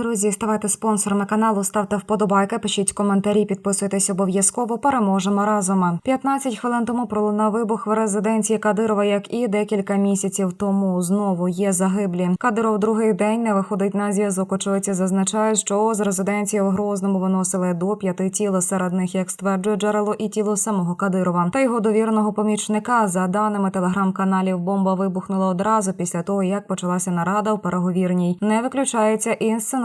Друзі, ставайте спонсорами каналу, ставте вподобайки, пишіть коментарі, підписуйтесь обов'язково. Переможемо разом. 15 хвилин тому пролунав вибух в резиденції Кадирова, як і декілька місяців тому. Знову є загиблі. Кадиров другий день не виходить на зв'язок. Очевидці зазначають, що з резиденції у Грозному виносили до п'яти тіл. Серед них, як стверджує джерело, і тіло самого Кадирова та його довіреного помічника. За даними телеграм-каналів, бомба вибухнула одразу після того, як почалася нарада у переговірній. Не виключається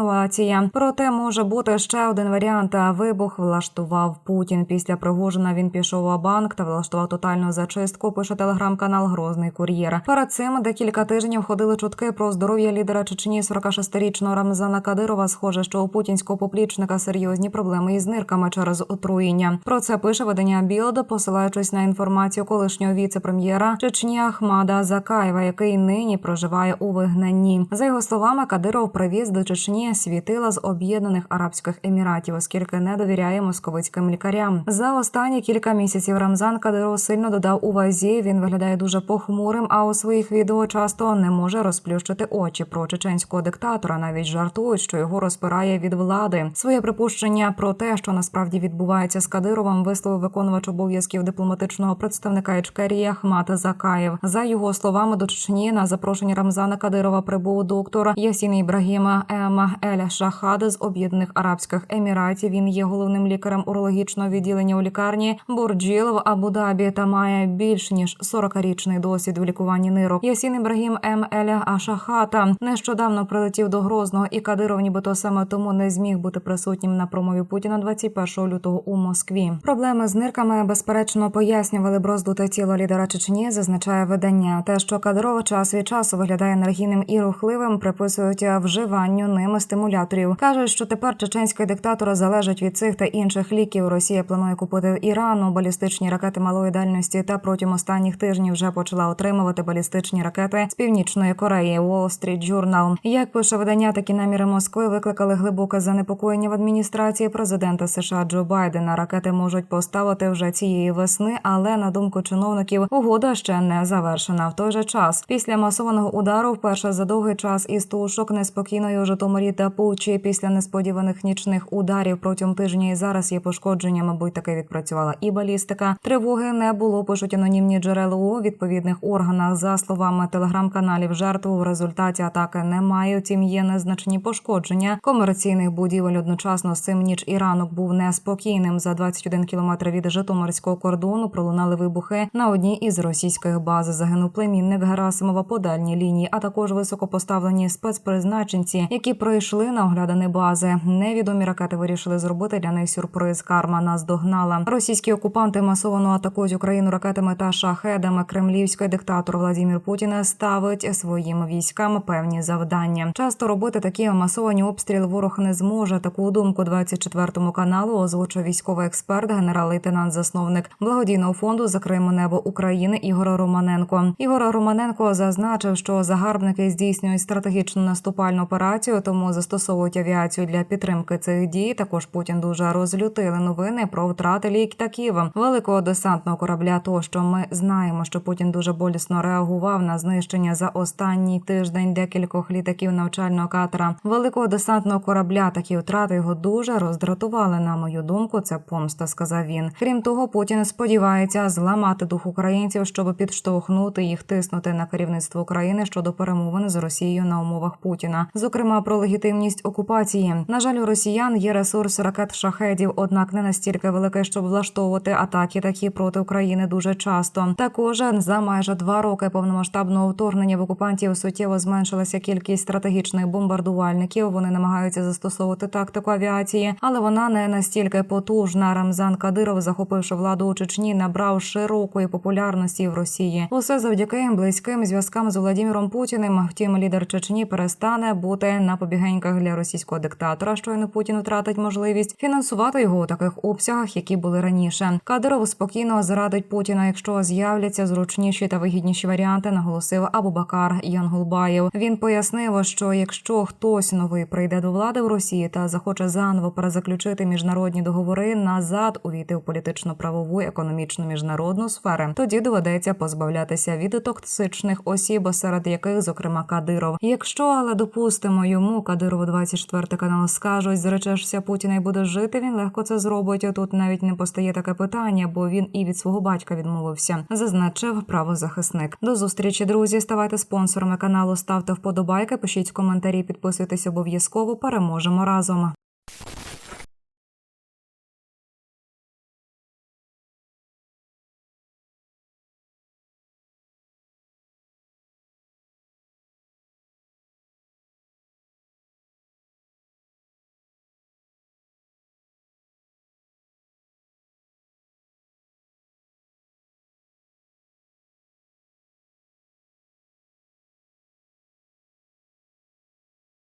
інсценуація. Проте може бути ще один варіант. Вибух влаштував Путін. Після Пригожина він пішов у банк та влаштував тотальну зачистку. Пише телеграм-канал Грозний кур'єр. Перед цим декілька тижнів ходили чутки про здоров'я лідера Чечні 46-річного Рамзана Кадирова. Схоже, що у путінського поплічника серйозні проблеми із нирками через отруєння. Про це пише видання Білд, посилаючись на інформацію колишнього віце-прем'єра Чечні Ахмада Закаєва, який нині проживає у вигнанні. За його словами, Кадиров привіз до Чечні світила з Об'єднаних Арабських Еміратів, оскільки не довіряє московицьким лікарям. За останні кілька місяців Рамзан Кадиров сильно додав у вазі. Він виглядає дуже похмурим. А у своїх відео часто не може розплющити очі про чеченського диктатора. Навіть жартують, що його розпирає від влади. Своє припущення про те, що насправді відбувається з Кадировим, висловив виконувач обов'язків дипломатичного представника Ічкерії Ахмат Закаєв. За його словами, до Чечні на запрошення Рамзана Кадирова прибув доктор Ясін Ібрагіма Ема Еля Шахад з Об'єднаних Арабських Еміратів. Він є головним лікарем урологічного відділення у лікарні Бурджіл в Абу-Дабі та має більш ніж 40-річний досвід в лікуванні нирок. Ясін Ібрагім Ем Еля Ашахата нещодавно прилетів до Грозного, і Кадиров, нібито саме тому не зміг бути присутнім на промові Путіна 21 лютого у Москві. Проблеми з нирками безперечно пояснювали броздуте тіло лідера Чечні. Зазначає видання. Те, що Кадиров час від часу виглядає енергійним і рухливим, приписують вживанню ними стимуляторів. кажуть, що тепер чеченський диктатор залежить від цих та інших ліків. Росія планує купити Ірану балістичні ракети малої дальності та протягом останніх тижнів вже почала отримувати балістичні ракети з північної Кореї. Wall Street Journal. Як пише видання, такі наміри Москви викликали глибоке занепокоєння в адміністрації президента США Джо Байдена. Ракети можуть поставити вже цієї весни, але на думку чиновників угода ще не завершена. В той же час після масованого удару вперше за довгий час із тушок неспокійної у Житомирі та Пучі після несподіваних нічних ударів протягом тижня і зараз є пошкодження. Мабуть, таки відпрацювала і балістика. Тривоги не було. Пишуть анонімні джерела у відповідних органах. За словами телеграм-каналів, жертв в результаті атаки немає. Втім, є незначні пошкодження комерційних будівель. Одночасно з цим ніч і ранок був неспокійним. За 21 кілометр від Житомирського кордону пролунали вибухи на одній із російських баз. Загинув племінник Герасимова по дальній лінії, а також високопоставлені спецпризначенці, які прийшли на оглядани бази. Невідомі ракети вирішили зробити для них сюрприз. Карма нас догнала. Російські окупанти масово атакують Україну ракетами та шахедами. Кремлівський диктатор Владимир Путін ставить своїм військам певні завдання. Часто робити такі масовані обстріли ворог не зможе. Таку думку 24 каналу озвучив військовий експерт, генерал-лейтенант, засновник благодійного фонду «Закриємо небо України Ігор Романенко. Ігор Романенко зазначив, що загарбники здійснюють стратегічну наступальну операцію, тому застосовують авіацію для підтримки цих дій. Також Путін дуже розлютили новини про втрати літаків великого десантного корабля. То що ми знаємо, що Путін дуже болісно реагував на знищення за останній тиждень декількох літаків навчального катера великого десантного корабля. Такі втрати його дуже роздратували. На мою думку, це помста, сказав він. Крім того, Путін сподівається зламати дух українців, щоб підштовхнути їх тиснути на керівництво України щодо перемовин з Росією на умовах Путіна, зокрема про легітимність окупації. На жаль, у росіян є ресурс ракет шахедів, однак не настільки великий, щоб влаштовувати атаки такі проти України дуже часто. Також за майже два роки повномасштабного вторгнення в окупантів суттєво зменшилася кількість стратегічних бомбардувальників. Вони намагаються застосовувати тактику авіації, але вона не настільки потужна. Рамзан Кадиров, захопивши владу у Чечні, набрав широкої популярності в Росії. Усе завдяки близьким зв'язкам з Владимиром Путіним. Втім, лідер Чечні перестане бути на побігеньках для російського диктатора. Щойно Путін втратить можливість фінансувати його у таких обсягах, які були раніше. Кадиров спокійно зрадить Путіна, якщо з'являться зручніші та вигідніші варіанти, наголосив Абубакар Янгулбаєв. Він пояснив, що якщо хтось новий прийде до влади в Росії та захоче заново перезаключити міжнародні договори, назад увійти в політично-правову, економічну міжнародну сфери, тоді доведеться позбавлятися від токсичних осіб, серед яких, зокрема, Кадиров. Якщо але допустимо йому Кадиров Кадирову 24 канал скажуть, зречешся Путіна і буде жити. Він легко це зробить. Тут навіть не постає таке питання, бо він і від свого батька відмовився. Зазначив правозахисник. До зустрічі, друзі. Ставайте спонсорами каналу, ставте вподобайки, пишіть коментарі, підписуйтесь обов'язково. Переможемо разом.